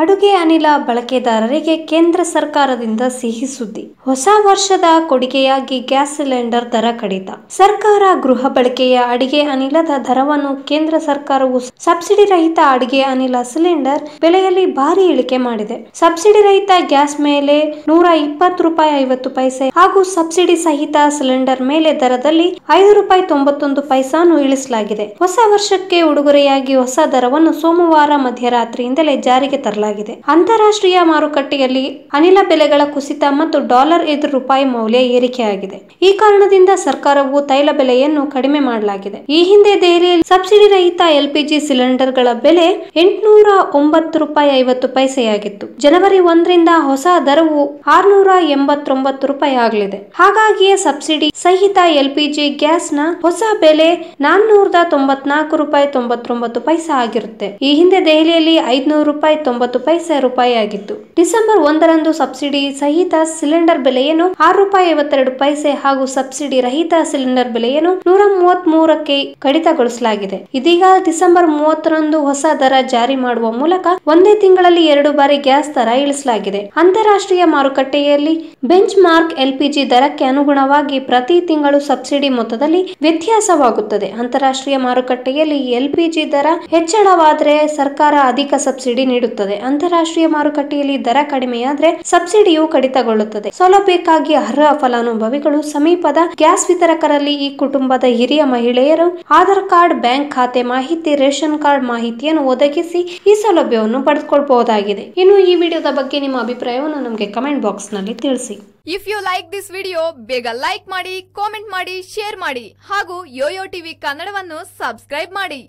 ಅಡುಗೆ ಅನಿಲ ಬಳಕೆದಾರರಿಗೆ ಕೇಂದ್ರ ಸರ್ಕಾರದಿಂದ ಸಿಹಿ ಸುದ್ದಿ. ಹೊಸ ವರ್ಷದ ಕೊಡುಗೆಯಾಗಿ ಗ್ಯಾಸ್ ಸಿಲಿಂಡರ್ ದರ ಕಡಿತ. ಸರ್ಕಾರ ಗೃಹ ಬಳಕೆಯ ಅಡಿಗೆ ಅನಿಲದ ದರವನ್ನು ಕೇಂದ್ರ ಸರ್ಕಾರವು ಸಬ್ಸಿಡಿ ರಹಿತ ಅಡಿಗೆ ಅನಿಲ ಸಿಲಿಂಡರ್ ಬೆಲೆಯಲ್ಲಿ ಭಾರಿ ಇಳಿಕೆ ಮಾಡಿದೆ. ಸಬ್ಸಿಡಿ ರಹಿತ ಗ್ಯಾಸ್ ಮೇಲೆ ನೂರ ಇಪ್ಪತ್ತು ರೂಪಾಯಿ ಐವತ್ತು ಪೈಸೆ ಹಾಗೂ ಸಬ್ಸಿಡಿ ಸಹಿತ ಸಿಲಿಂಡರ್ ಮೇಲೆ ದರದಲ್ಲಿ ಐದು ರೂಪಾಯಿ ತೊಂಬತ್ತೊಂದು ಪೈಸಾನು ಇಳಿಸಲಾಗಿದೆ. ಹೊಸ ವರ್ಷಕ್ಕೆ ಉಡುಗೊರೆಯಾಗಿ ಹೊಸ ದರವನ್ನು ಸೋಮವಾರ ಮಧ್ಯರಾತ್ರಿಯಿಂದಲೇ ಜಾರಿಗೆ ತರಲಾಗಿದೆ. ಅಂತಾರಾಷ್ಟ್ರೀಯ ಮಾರುಕಟ್ಟೆಯಲ್ಲಿ ಅನಿಲ ಬೆಲೆಗಳ ಕುಸಿತ ಮತ್ತು ಡಾಲರ್ ಎದುರು ರೂಪಾಯಿ ಮೌಲ್ಯ ಏರಿಕೆಯಾಗಿದೆ. ಈ ಕಾರಣದಿಂದ ಸರ್ಕಾರವು ತೈಲ ಬೆಲೆಯನ್ನು ಕಡಿಮೆ ಮಾಡಲಾಗಿದೆ. ಈ ಹಿಂದೆ ದೆಹಲಿಯಲ್ಲಿ ಸಬ್ಸಿಡಿ ರಹಿತ ಎಲ್ಪಿಜಿ ಸಿಲಿಂಡರ್ಗಳ ಬೆಲೆ ಎಂಟುನೂರ ಒಂಬತ್ತು ರೂಪಾಯಿ ಐವತ್ತು ಪೈಸೆಯಾಗಿತ್ತು. ಜನವರಿ ಒಂದರಿಂದ ಹೊಸ ದರವು ಆರ್ನೂರ ಎಂಬತ್ತೊಂಬತ್ತು ರೂಪಾಯಿ ಆಗಲಿದೆ. ಹಾಗಾಗಿಯೇ ಸಬ್ಸಿಡಿ ಸಹಿತ ಎಲ್ಪಿಜಿ ಗ್ಯಾಸ್ನ ಹೊಸ ಬೆಲೆ ನಾನ್ನೂರದ ತೊಂಬತ್ನಾಲ್ಕು ರೂಪಾಯಿ ತೊಂಬತ್ತೊಂಬತ್ತು ಪೈಸೆ ಆಗಿರುತ್ತೆ. ಈ ಹಿಂದೆ ದೆಹಲಿಯಲ್ಲಿ ಐದ್ನೂರು ರೂಪಾಯಿ ತೊಂಬತ್ತು ಪೈಸೆ ರೂಪಾಯಿ ಆಗಿತ್ತು. ಡಿಸೆಂಬರ್ ಒಂದರಂದು ಸಬ್ಸಿಡಿ ಸಹಿತ ಸಿಲಿಂಡರ್ ಬೆಲೆಯನ್ನು ಆರು ರೂಪಾಯಿ ಐವತ್ತೆರಡು ಪೈಸೆ ಹಾಗೂ ಸಬ್ಸಿಡಿ ರಹಿತ ಸಿಲಿಂಡರ್ ಬೆಲೆಯನ್ನು ನೂರ ಮೂವತ್ತ್ ಮೂರಕ್ಕೆ ಕಡಿತಗೊಳಿಸಲಾಗಿದೆ. ಇದೀಗ ಡಿಸೆಂಬರ್ ಮೂವತ್ತರಂದು ಹೊಸ ದರ ಜಾರಿ ಮಾಡುವ ಮೂಲಕ ಒಂದೇ ತಿಂಗಳಲ್ಲಿ ಎರಡು ಬಾರಿ ಗ್ಯಾಸ್ ದರ ಇಳಿಸಲಾಗಿದೆ. ಅಂತಾರಾಷ್ಟ್ರೀಯ ಮಾರುಕಟ್ಟೆಯಲ್ಲಿ ಬೆಂಚ್ ಮಾರ್ಕ್ ಎಲ್ಪಿಜಿ ದರಕ್ಕೆ ಅನುಗುಣವಾಗಿ ಪ್ರತಿ ತಿಂಗಳು ಸಬ್ಸಿಡಿ ಮೊತ್ತದಲ್ಲಿ ವ್ಯತ್ಯಾಸವಾಗುತ್ತದೆ. ಅಂತಾರಾಷ್ಟ್ರೀಯ ಮಾರುಕಟ್ಟೆಯಲ್ಲಿ ಎಲ್ಪಿಜಿ ದರ ಹೆಚ್ಚಳವಾದರೆ ಸರ್ಕಾರ ಅಧಿಕ ಸಬ್ಸಿಡಿ ನೀಡುತ್ತದೆ. ಅಂತಾರಾಷ್ಟ್ರೀಯ ಮಾರುಕಟ್ಟೆಯಲ್ಲಿ ದರ ಕಡಿಮೆಯಾದ್ರೆ ಸಬ್ಸಿಡಿಯು ಕಡಿತಗೊಳ್ಳುತ್ತದೆ. ಸೌಲಭ್ಯಕ್ಕಾಗಿ ಅರ್ಹ ಫಲಾನುಭವಿಗಳು ಸಮೀಪದ ಗ್ಯಾಸ್ ವಿತರಕರಲ್ಲಿ ಈ ಕುಟುಂಬದ ಹಿರಿಯ ಮಹಿಳೆಯರು ಆಧಾರ್ ಕಾರ್ಡ್, ಬ್ಯಾಂಕ್ ಖಾತೆ ಮಾಹಿತಿ, ರೇಷನ್ ಕಾರ್ಡ್ ಮಾಹಿತಿಯನ್ನು ಒದಗಿಸಿ ಈ ಸೌಲಭ್ಯವನ್ನು ಪಡೆದುಕೊಳ್ಳಬಹುದಾಗಿದೆ ಇನ್ನು ಈ ವಿಡಿಯೋದ ಬಗ್ಗೆ ನಿಮ್ಮ ಅಭಿಪ್ರಾಯವನ್ನು ನಮಗೆ ಕಮೆಂಟ್ ಬಾಕ್ಸ್ನಲ್ಲಿ ತಿಳಿಸಿ. If you like this video ಬೇಗ ಲೈಕ್ ಮಾಡಿ ಕಾಮೆಂಟ್ ಮಾಡಿ ಶೇರ್ ಮಾಡಿ ಹಾಗೂ ಯೋಯೋ ಟಿವಿ ಕನ್ನಡವನ್ನು ಸಬ್ಸ್ಕ್ರೈಬ್ ಮಾಡಿ.